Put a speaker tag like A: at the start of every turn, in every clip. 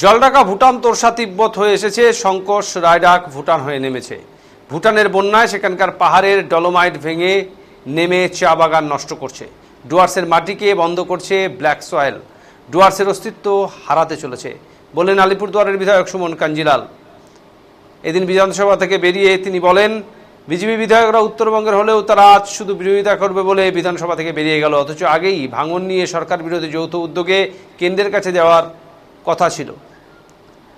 A: জলঢাকা ভুটান তোরসা তিব্বত হয়ে এসেছে সংকোষ রায়ডাক ভুটান হয়ে নেমেছে। ভুটানের বন্যায় সেখানকার পাহাড়ের ডলোমাইট ভেঙে নেমে চা বাগান নষ্ট করছে। ডুয়ার্সের মাটিকে বন্ধ করছে ব্ল্যাক সয়েল। ডুয়ার্সের অস্তিত্ব হারাতে চলেছে, বললেন আলিপুরদুয়ারের বিধায়ক সুমন কাঞ্জিলাল। এদিন বিধানসভা থেকে বেরিয়ে তিনি বলেন, বিজেপি বিধায়করা উত্তরবঙ্গের হলেও তারা আজ শুধু বিরোধিতা করবে বলে বিধানসভা থেকে বেরিয়ে গেল, অথচ আগেই ভাঙন নিয়ে সরকার বিরোধী যৌথ উদ্যোগে কেন্দ্রের কাছে যাওয়ার কথা ছিল।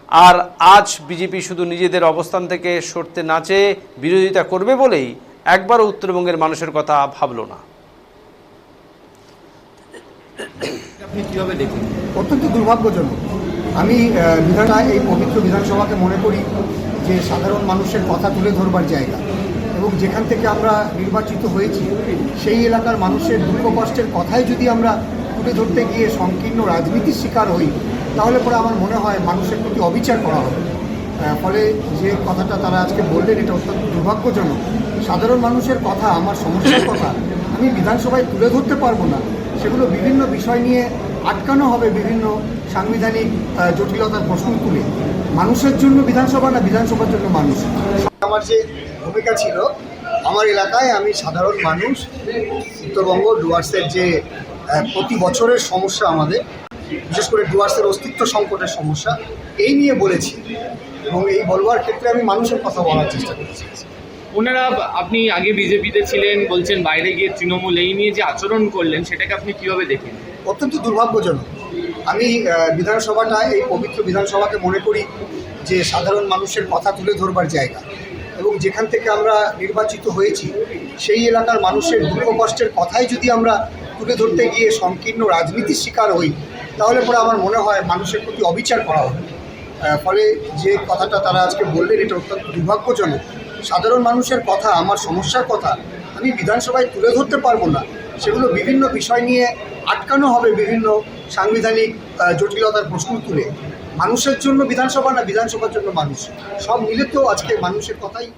A: আর আজ বিজেপি শুধু নিজেদের অবস্থান থেকে সরতে না চেয়ে বিরোধিতা করবে বলেই একবারও উত্তরবঙ্গের মানুষের কথা ভাবল না।
B: অত্যন্ত দুর্ভাগ্যজনক। আমি আহ, বিধানা এই পবিত্র বিধানসভাকে মনে করি যে সাধারণ মানুষের কথা তুলে ধরবার জায়গা। এবং যেখান থেকে আমরা নির্বাচিত হয়েছি সেই এলাকার মানুষের দুঃখ কষ্টের কথাই যদি আমরা তুলে ধরতে গিয়ে সংকীর্ণ রাজনীতির শিকার হই তাহলে পরে আমার মনে হয় মানুষের প্রতি অবিচার করা হবে। ফলে যে কথাটা তারা আজকে বললেন, এটা অত্যন্ত দুর্ভাগ্যজনক। সাধারণ মানুষের কথা, আমার সমস্যার কথা, আমি বিধানসভায় তুলে ধরতে পারব না। সেগুলো বিভিন্ন বিষয় নিয়ে আটকানো হবে বিভিন্ন সাংবিধানিক জটিলতার প্রশ্ন তুলে। মানুষের জন্য বিধানসভা না বিধানসভার জন্য মানুষ? আমার যে ভূমিকা ছিল, আমার এলাকায় আমি সাধারণ মানুষ, উত্তরবঙ্গ ডুয়ার্সের যে প্রতি বছরের সমস্যা আমাদের বিশেষ করে ডুয়ার্সের অস্তিত্ব সংকটের সমস্যা এই নিয়ে বলেছি। এবং এই বলবার ক্ষেত্রে আমি মানুষের কথা বলার চেষ্টা করেছি।
C: ওনারা আপনি আগে বিজেপিতে ছিলেন বলছেন বাইরে গিয়ে তৃণমূল এই নিয়ে যে আচরণ করলেন সেটাকে আপনি কীভাবে দেখেন?
B: অত্যন্ত দুর্ভাগ্যজনক। আমি বিধানসভাটা এই পবিত্র বিধানসভাকে মনে করি যে সাধারণ মানুষের কথা তুলে ধরবার জায়গা। এবং যেখান থেকে আমরা নির্বাচিত হয়েছি সেই এলাকার মানুষের দুঃখ কষ্টের কথাই যদি আমরা তুলে ধরতে গিয়ে সংকীর্ণ রাজনীতির শিকার হই, তাহলে পরে আমার মনে হয় মানুষের প্রতি অবিচার করা হবে। ফলে যে কথাটা তারা আজকে বললেন, এটা অত্যন্ত দুর্ভাগ্যজনক। সাধারণ মানুষের কথা, আমার সমস্যার কথা, আমি বিধানসভায় তুলে ধরতে পারব না। সেগুলো বিভিন্ন বিষয় নিয়ে আটকানো হবে বিভিন্ন সাংবিধানিক জটিলতার প্রশ্ন তুলে। মানুষের জন্য বিধানসভা না, বিধানসভার জন্য মানুষ। সব মিলে তো আজকে মানুষের কথাই